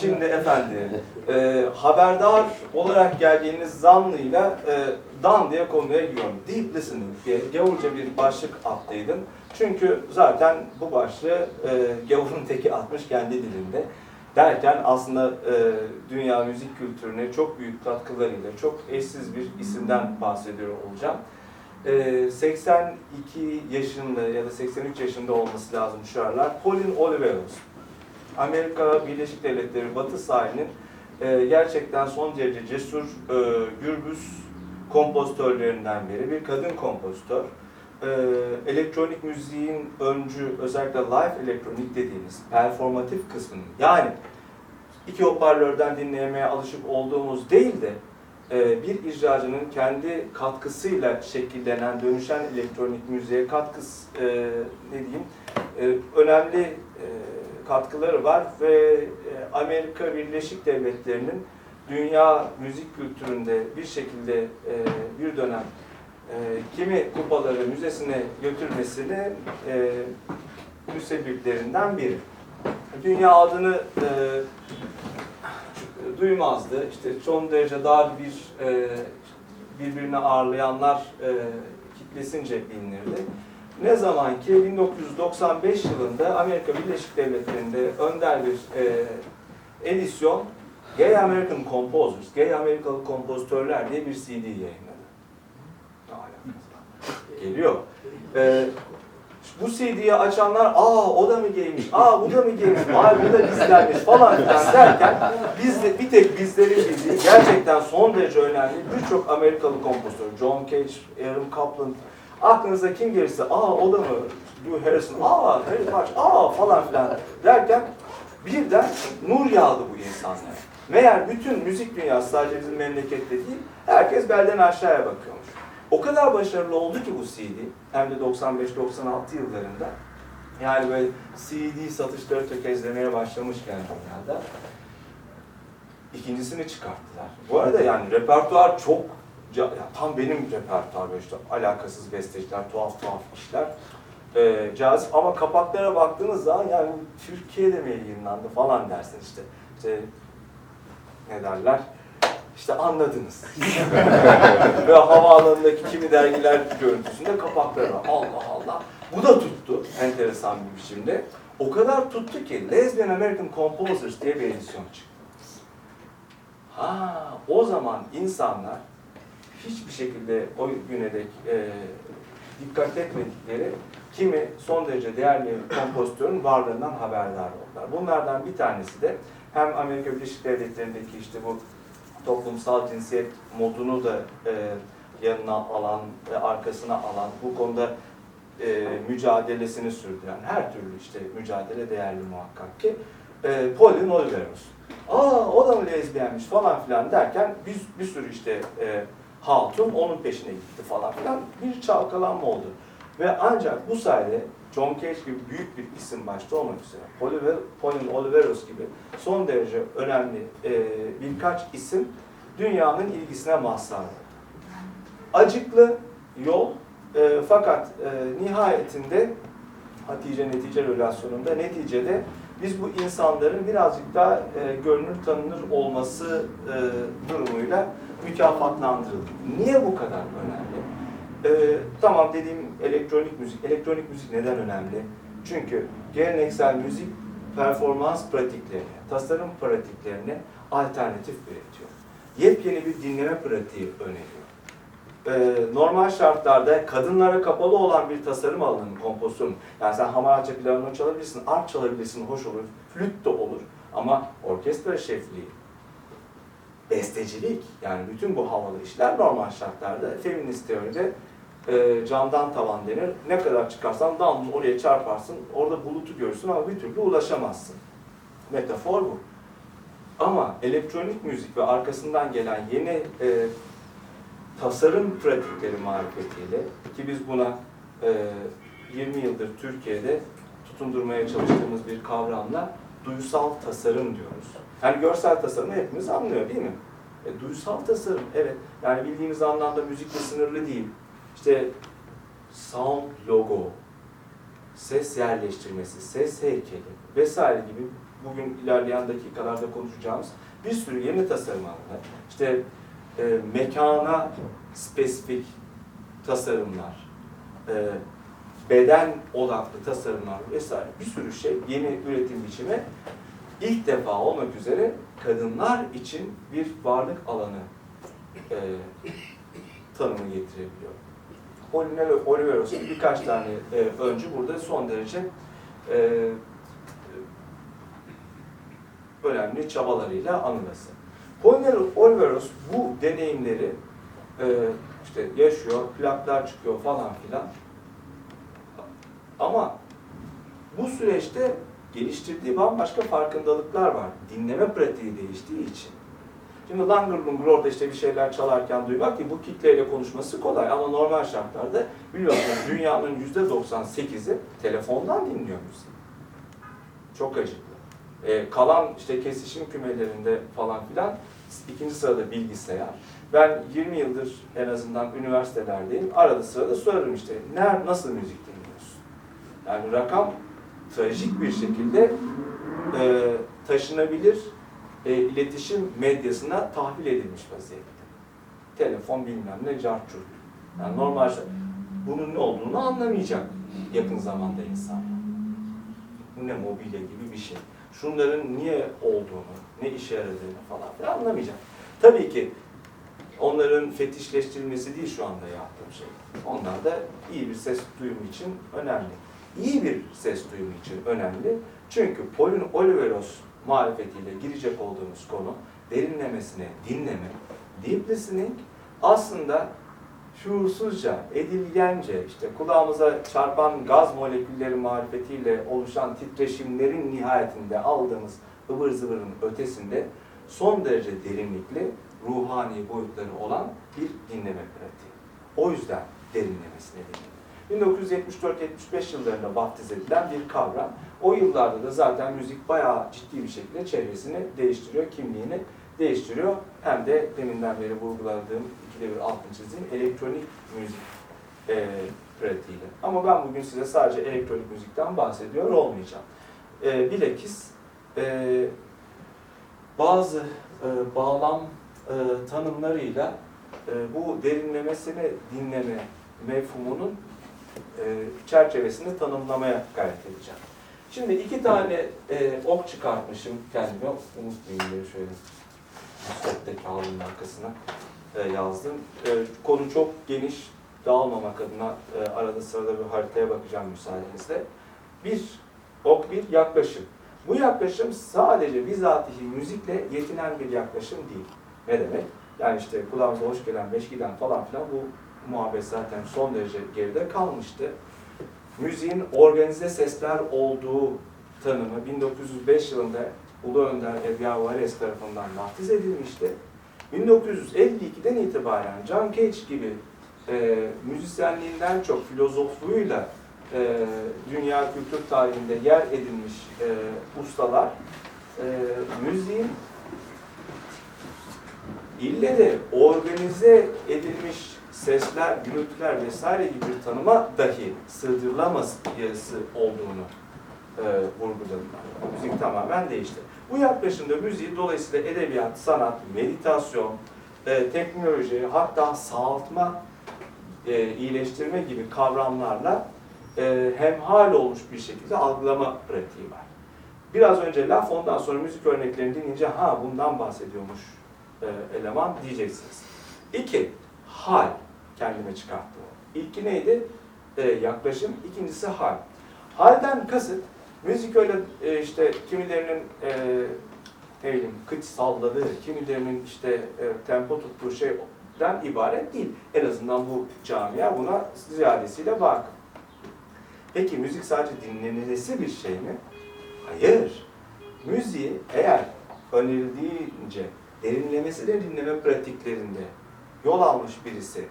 Şimdi efendim, e, haberdar olarak geldiğiniz zanlıyla e, Dan diye konuya giriyorum. Deep listening diye gavurca bir başlık attıydım. Çünkü zaten bu başlığı e, gavurun teki atmış kendi dilinde. Derken aslında e, dünya müzik kültürüne çok büyük katkılarıyla çok eşsiz bir isimden bahsediyor olacağım. E, 82 yaşında ya da 83 yaşında olması lazım şu aralar. Pauline Oliveros. Amerika Birleşik Devletleri batı sahilinin e, gerçekten son derece cesur, e, gürbüz kompozitörlerinden biri. Bir kadın kompozitör. E, elektronik müziğin öncü, özellikle live elektronik dediğimiz performatif kısmının yani iki hoparlörden dinlemeye alışık olduğumuz değil de e, bir icracının kendi katkısıyla şekillenen, dönüşen elektronik müziğe katkısı, e, ne diyeyim, e, önemli katkıları var ve e, Amerika Birleşik Devletleri'nin dünya müzik kültüründe bir şekilde e, bir dönem e, kimi kupaları müzesine götürmesini müsebbiplerinden biri. Dünya adını duymazdı. İşte son derece dar bir e, birbirini ağırlayanlar kitlesince bilinirdi. Ne zaman ki 1995 yılında Amerika Birleşik Devletleri'nde önder bir e, edisyon Gay American Composers, Gay Amerikalı Kompozitörler diye bir CD yayınladı. Geliyor. E, bu CD'yi açanlar aa o da mı gaymiş, aa bu da mı gaymiş, vay bu da bizlermiş falan filan derken biz de, bir tek bizlerin bildiği gerçekten son derece önemli birçok Amerikalı kompozitör, John Cage, Aaron Copland, aklınıza kim gelirse aa o da mı, Lou Harrison, aa Harry Patch, aa falan filan derken birden nur yağdı bu insanlara. Meğer bütün müzik dünyası sadece bizim memlekette değil, herkes belden aşağıya bakıyormuş. O kadar başarılı oldu ki bu CD, hem de 95-96 yıllarında. Yani böyle CD satışları tökezlemeye başlamışken dünyada. İkincisini çıkarttılar. Bu arada yani repertuar çok, ya tam benim repertuar böyle işte alakasız besteciler, tuhaf tuhaf işler. Ee, cazip ama kapaklara baktığınız zaman yani Türkiye'de mi yayınlandı falan dersin işte. İşte ne derler? İşte anladınız. Ve havaalanındaki kimi dergiler görüntüsünde kapakları var. Allah Allah. Bu da tuttu enteresan bir biçimde. O kadar tuttu ki Lesbian American Composers diye bir edisyon çıktı. Ha, o zaman insanlar hiçbir şekilde o güne dek e, dikkat etmedikleri kimi son derece değerli kompozitörün varlığından haberdar oldular. Bunlardan bir tanesi de hem Amerika Birleşik Devletleri'ndeki işte bu toplumsal cinsiyet modunu da e, yanına alan, e, arkasına alan, bu konuda e, mücadelesini sürdüren her türlü işte mücadele değerli muhakkak ki e, Pauline Oliveros. Aa o da mı lezbiyenmiş falan filan derken bir, bir sürü işte e, hatun onun peşine gitti falan filan bir çalkalanma oldu. Ve ancak bu sayede John Cage gibi büyük bir isim başta olmak üzere Oliver, Pauline Oliveros gibi son derece önemli e, birkaç isim dünyanın ilgisine oldu. Acıklı yol e, fakat e, nihayetinde Hatice netice relasyonunda neticede biz bu insanların birazcık daha e, görünür tanınır olması e, durumuyla mükafatlandırıldık. Niye bu kadar önemli? E, tamam dediğim elektronik müzik. Elektronik müzik neden önemli? Çünkü geleneksel müzik performans pratiklerine, tasarım pratiklerine alternatif üretiyor. Yepyeni bir dinleme pratiği öneriyor. Ee, normal şartlarda kadınlara kapalı olan bir tasarım alanının kompozisyonu. Yani sen hamaratça piyano çalabilirsin, arp çalabilirsin, hoş olur, flüt de olur. Ama orkestra şefliği, bestecilik, yani bütün bu havalı işler normal şartlarda feminist teoride e, camdan tavan denir. Ne kadar çıkarsan damla oraya çarparsın, orada bulutu görürsün ama bir türlü ulaşamazsın. Metafor bu. Ama elektronik müzik ve arkasından gelen yeni e, tasarım pratikleri marifetiyle ki biz buna e, 20 yıldır Türkiye'de tutundurmaya çalıştığımız bir kavramla duysal tasarım diyoruz. Yani görsel tasarımı hepimiz anlıyor değil mi? E, duysal tasarım evet. Yani bildiğimiz anlamda müzikle sınırlı değil. İşte sound logo, ses yerleştirmesi, ses heykeli vesaire gibi bugün ilerleyen dakikalarda konuşacağımız bir sürü yeni tasarım alanı, işte e, mekana spesifik tasarımlar, e, beden odaklı tasarımlar vesaire bir sürü şey, yeni üretim biçimi ilk defa olmak üzere kadınlar için bir varlık alanı e, tanımı getirebiliyor. Pauline Oliveros'un birkaç tane e, öncü burada son derece e, önemli çabalarıyla anılması. Pauline Oliveros bu deneyimleri e, işte yaşıyor, plaklar çıkıyor falan filan. Ama bu süreçte geliştirdiği bambaşka farkındalıklar var. Dinleme pratiği değiştiği için. Şimdi Langer Lunger orada işte bir şeyler çalarken duymak ki bu kitleyle konuşması kolay ama normal şartlarda biliyorsunuz dünyanın yüzde 98'i telefondan dinliyor müziği. Çok acıklı. Ee, kalan işte kesişim kümelerinde falan filan ikinci sırada bilgisayar. Ben 20 yıldır en azından üniversitelerdeyim. Arada sırada sorarım işte ner nasıl müzik dinliyorsun? Yani rakam trajik bir şekilde e, taşınabilir e, iletişim medyasına tahvil edilmiş vaziyette. Telefon bilmem ne cart curt. Yani normal şey- bunun ne olduğunu anlamayacak yakın zamanda insan. Bu ne mobilya gibi bir şey. Şunların niye olduğunu, ne işe yaradığını falan filan anlamayacak. Tabii ki onların fetişleştirilmesi değil şu anda yaptığım şey. Onlar da iyi bir ses duyumu için önemli. İyi bir ses duyumu için önemli. Çünkü Pauline Oliveros marifetiyle girecek olduğumuz konu derinlemesine dinleme, deep listening aslında şuursuzca, edilgence, işte kulağımıza çarpan gaz molekülleri marifetiyle oluşan titreşimlerin nihayetinde aldığımız ıvır zıvırın ötesinde son derece derinlikli, ruhani boyutları olan bir dinleme pratiği. O yüzden derinlemesine dinleme. 1974-75 yıllarında baptiz edilen bir kavram. O yıllarda da zaten müzik bayağı ciddi bir şekilde çevresini değiştiriyor, kimliğini değiştiriyor. Hem de deminden beri vurguladığım, ikide bir altını çizdiğim elektronik müzik e, pratiğiyle. Ama ben bugün size sadece elektronik müzikten bahsediyor olmayacağım. E, bilakis e, bazı e, bağlam e, tanımlarıyla e, bu derinlemesine dinleme mefhumunun e, çerçevesini tanımlamaya gayret edeceğim. Şimdi iki tane e, ok çıkartmışım kendime. Unutmayayım diye şöyle sette kağıdın arkasına e, yazdım. E, konu çok geniş, dağılmamak adına e, arada sırada bir haritaya bakacağım müsaadenizle. Bir ok bir yaklaşım. Bu yaklaşım sadece bizatihi müzikle yetinen bir yaklaşım değil. Ne demek? Yani işte kulağımıza hoş gelen, beş giden falan filan bu muhabbet zaten son derece geride kalmıştı. Müziğin organize sesler olduğu tanımı 1905 yılında Ulu Önder Edgar Varese tarafından vaftiz edilmişti. 1952'den itibaren John Cage gibi e, müzisyenliğinden çok filozofluğuyla e, dünya kültür tarihinde yer edilmiş e, ustalar e, müziğin ille de organize edilmiş sesler, gürültüler vesaire gibi bir tanıma dahi sığdırılaması olduğunu e, vurguladılar. Müzik tamamen değişti. Bu yaklaşımda müziği dolayısıyla edebiyat, sanat, meditasyon, e, teknoloji, hatta sağaltma, e, iyileştirme gibi kavramlarla e, hemhal olmuş bir şekilde algılama pratiği var. Biraz önce laf ondan sonra müzik örneklerini dinleyince ha bundan bahsediyormuş e, eleman diyeceksiniz. İki, hal kendime çıkarttım. İlki neydi? E, yaklaşım. İkincisi hal. Halden kasıt müzik öyle e, işte kimilerinin e, ne bileyim kıç salladığı, kimilerinin işte e, tempo tuttuğu şeyden ibaret değil. En azından bu camia buna ziyadesiyle vakıf. Peki müzik sadece dinlenilesi bir şey mi? Hayır. Müziği eğer önerildiğince derinlemesi de dinleme pratiklerinde yol almış birisi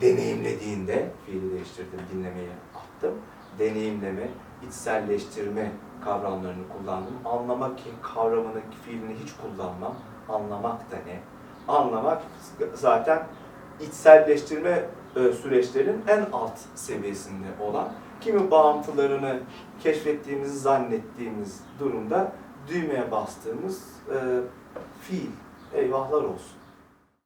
deneyimlediğinde, fiili değiştirdim, dinlemeyi attım, deneyimleme, içselleştirme kavramlarını kullandım. Anlamak kavramını, fiilini hiç kullanmam. Anlamak da ne? Anlamak zaten içselleştirme e, süreçlerin en alt seviyesinde olan kimi bağıntılarını keşfettiğimizi zannettiğimiz durumda düğmeye bastığımız e, fiil. Eyvahlar olsun.